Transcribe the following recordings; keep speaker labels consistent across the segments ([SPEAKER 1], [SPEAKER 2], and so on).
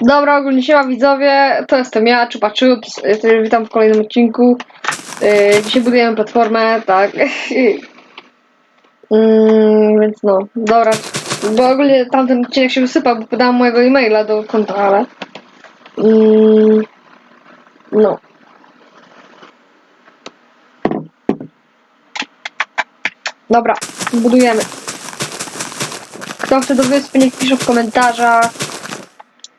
[SPEAKER 1] Dobra, ogólnie siema widzowie, to jestem ja, Chupa Chups, y, witam w kolejnym odcinku. Y, Dzisiaj budujemy platformę, tak. Mm, więc no, dobra. Bo ogólnie tamten odcinek się wysypał, bo podałam mojego e-maila do konta, ale... Mm, no. Dobra, budujemy. Kto chce do wyspy, niech pisze w komentarzach.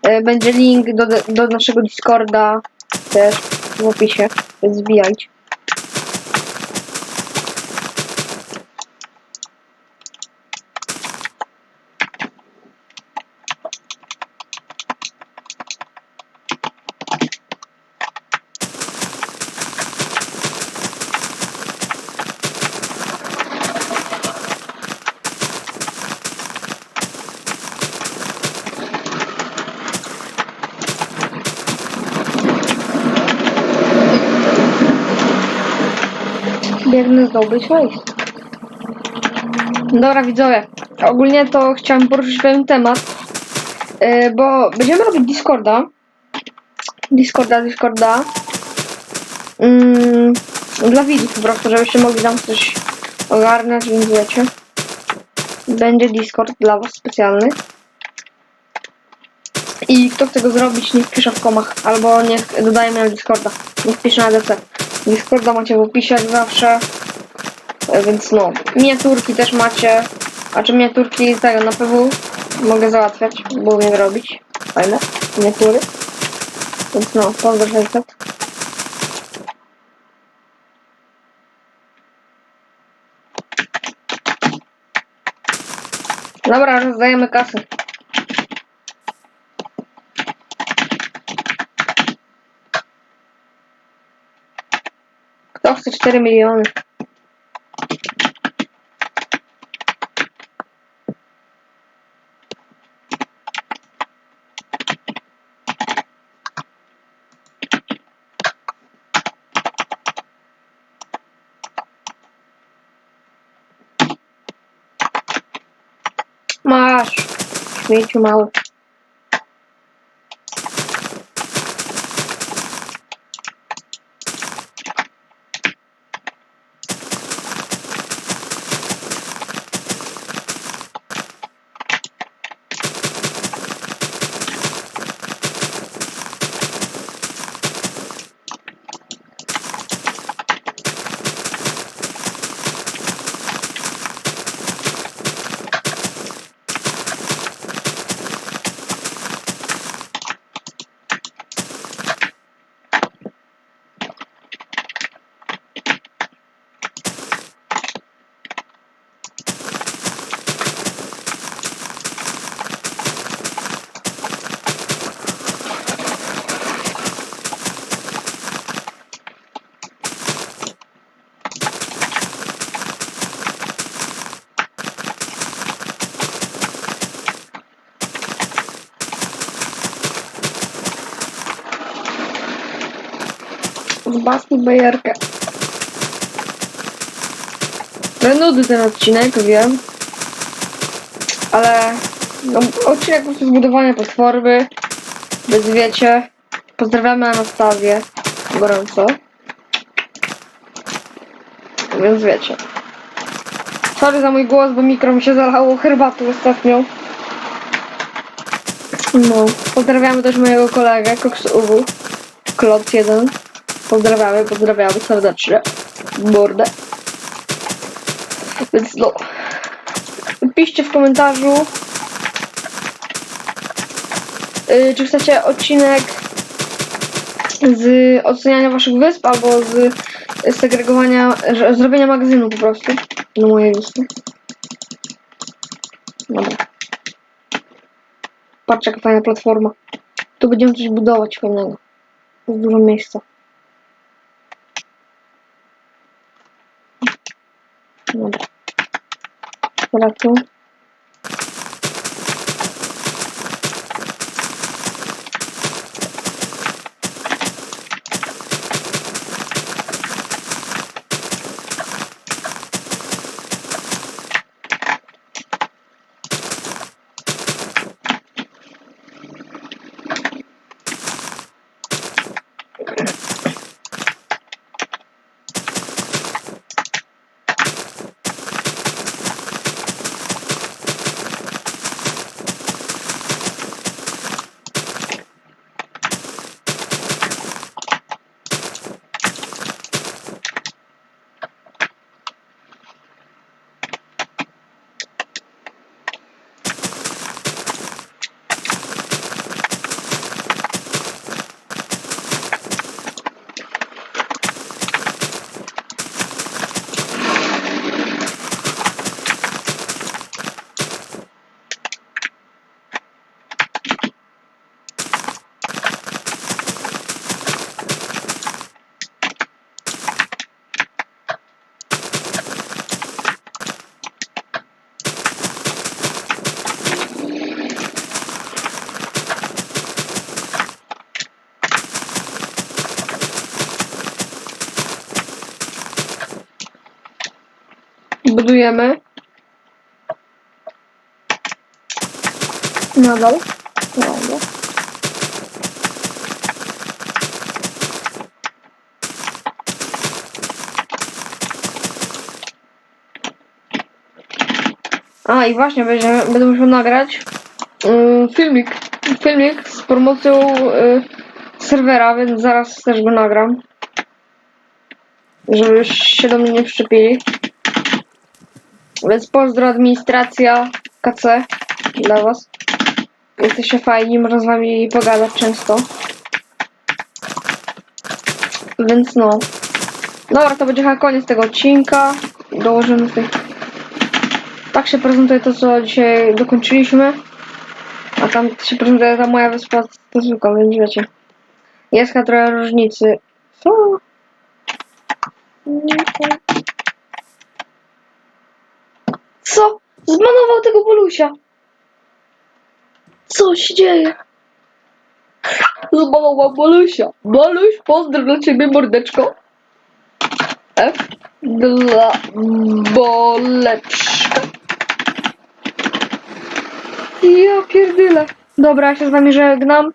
[SPEAKER 1] E, Będzie link do, do naszego Discorda też w opisie, więc. Biegnę zdobyć wejść. Dobra widzowie, ogólnie to chciałem poruszyć pewien temat, yy, bo będziemy robić Discorda. Discorda, Discorda. Mm, dla widzów po prostu, żebyście mogli tam coś ogarnąć, więc wiecie. Będzie Discord dla was specjalny. I kto chce go zrobić, niech pisze w komach, albo niech dodaje mnie na Discorda. Niech pisze na DC. Discorda macie w opisie jak zawsze. E, Więc no, miniaturki też macie. A czy miniaturki tego na PW mogę załatwiać, bo umiem robić. Fajne miniatury. Więc no, pozdro 600. Dobra, rozdajemy kasę. questo ci sarebbe milione. Ma. Zbasnij bajerkę. No nudy ten odcinek, wiem. Ale no, odcinek po prostu zbudowania platformy. Bez wiecie. Pozdrawiamy Anastazję. Gorąco. Więc wiecie. Sorry za mój głos, bo mikro mi się zalało herbatą ostatnią. No. Pozdrawiamy też mojego kolegę, Uwu. Klot 1. Pozdrawiamy, pozdrawiamy serdecznie. Mordę. Więc no. Piszcie w komentarzu. Yy, czy chcecie odcinek z oceniania waszych wysp albo z segregowania, zrobienia magazynu po prostu na mojej wyspy. Dobra. Patrz jaka fajna platforma. Tu będziemy coś budować fajnego. Jest dużo miejsca. Dobra. Teraz tu. Budujemy. Nadal. Dobra. A i właśnie będziemy, będę musiał nagrać mm, filmik, filmik z promocją y, serwera, więc zaraz też go nagram. Żeby już się do mnie nie przyczepili. Więc pozdro administracja KC dla was. Jesteście fajni, można z wami pogadać często. Więc no. Dobra, to będzie chyba koniec tego odcinka. Dołożymy tutaj. Tak się prezentuje to, co dzisiaj dokończyliśmy. A tam się prezentuje ta moja wyspa z zwykła, więc wiecie. Jest chyba trochę różnicy. Co? Co? Zbanował tego Bolusia. Co się dzieje? Zbanował Bolusia. Boluś, pozdrow dla ciebie, mordeczko. F dla boleczka. Ja pierdyle. Dobra, ja się z wami żegnam.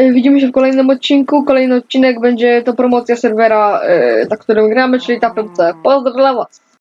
[SPEAKER 1] Y, Widzimy się w kolejnym odcinku. Kolejny odcinek będzie to promocja serwera, y, na którym gramy, czyli TapMC. Pozdro dla was.